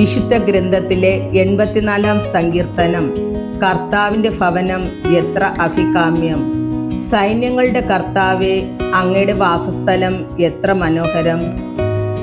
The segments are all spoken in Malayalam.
വിശുദ്ധ ഗ്രന്ഥത്തിലെ എൺപത്തിനാലാം സങ്കീർത്തനം കർത്താവിന്റെ ഭവനം എത്ര അഭികാമ്യം. സൈന്യങ്ങളുടെ കർത്താവെ അങ്ങയുടെ വാസസ്ഥലം എത്ര മനോഹരം.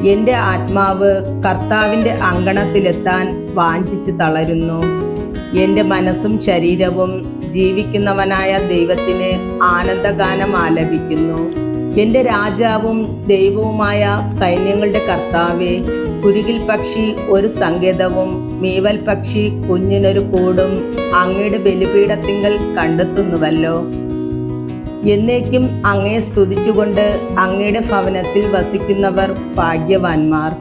എന്റെ ആത്മാവ് കർത്താവിന്റെ അങ്കണത്തിലെത്താൻ വാഞ്ചിച്ചു തളരുന്നു. എന്റെ മനസ്സും ശരീരവും ജീവിക്കുന്നവനായ ദൈവത്തിന് ആനന്ദഗാനം ആലപിക്കുന്നു. എന്റെ രാജാവും ദൈവവുമായ സൈന്യങ്ങളുടെ കർത്താവെ കുരുകിൽ പക്ഷി ഒരു സങ്കേതവും മീവൽ പക്ഷി കുഞ്ഞിനൊരു കൂടും അങ്ങയുടെ ബലിപീഠത്തിങ്കൽ കണ്ടെത്തുന്നുവല്ലോ. എന്നേക്കും അങ്ങയെ സ്തുതിച്ചുകൊണ്ട് അങ്ങയുടെ ഭവനത്തിൽ വസിക്കുന്നവർ ഭാഗ്യവാന്മാർ.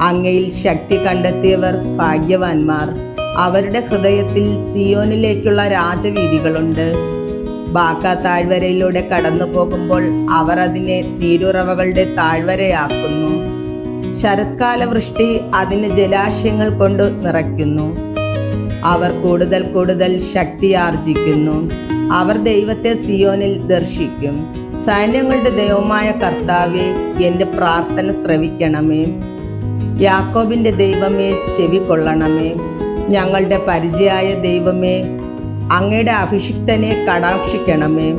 അങ്ങയിൽ ശക്തി കണ്ടെത്തിയവർ ഭാഗ്യവാന്മാർ. അവരുടെ ഹൃദയത്തിൽ സിയോനിലേക്കുള്ള രാജവീതികളുണ്ട് ബാക്ക താഴ്വരയിലൂടെ കടന്നു പോകുമ്പോൾ അവർ അതിനെ നീരുറവകളുടെ താഴ്വരയാക്കുന്നു. ശരത്കാല വൃഷ്ടി അതിന് ജലാശയങ്ങൾ കൊണ്ട് നിറയ്ക്കുന്നു. അവർ കൂടുതൽ കൂടുതൽ ശക്തി ആർജിക്കുന്നു അവർ ദൈവത്തെ സിയോനിൽ ദർശിക്കും. സൈന്യങ്ങളുടെ ദൈവമായ കർത്താവെ എന്റെ പ്രാർത്ഥന ശ്രവിക്കണമേ. യാക്കോബിന്റെ ദൈവമേ ചെവി കൊള്ളണമേ. ഞങ്ങളുടെ പരിചയായ ദൈവമേ അങ്ങയുടെ അഭിഷിക്തനെ കടാക്ഷിക്കണമേ.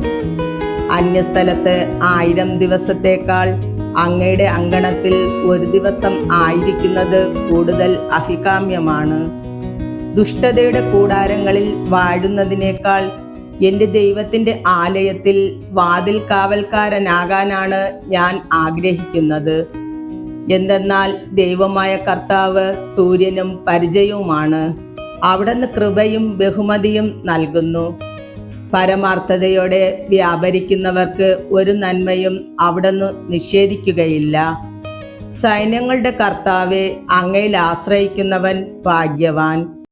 അന്യസ്ഥലത്ത് ആയിരം ദിവസത്തേക്കാൾ അങ്ങയുടെ അങ്കണത്തിൽ ഒരു ദിവസം ആയിരിക്കുന്നത് കൂടുതൽ അഭികാമ്യമാണ്. ദുഷ്ടതയുടെ കൂടാരങ്ങളിൽ വാഴുന്നതിനേക്കാൾ എന്റെ ദൈവത്തിന്റെ ആലയത്തിൽ വാതിൽ കാവൽക്കാരനാകാനാണ് ഞാൻ ആഗ്രഹിക്കുന്നത്. എന്തെന്നാൽ ദൈവമായ കർത്താവ് സൂര്യനും പരിചയവുമാണ് അവിടുന്ന് കൃപയും ബഹുമതിയും നൽകുന്നു. പരമാർത്ഥതയോടെ വ്യാപരിക്കുന്നവർക്ക് ഒരു നന്മയും അവിടുന്ന് നിഷേധിക്കുകയില്ല. സൈന്യങ്ങളുടെ കർത്താവെ അങ്ങയിൽ ആശ്രയിക്കുന്നവൻ ഭാഗ്യവാൻ.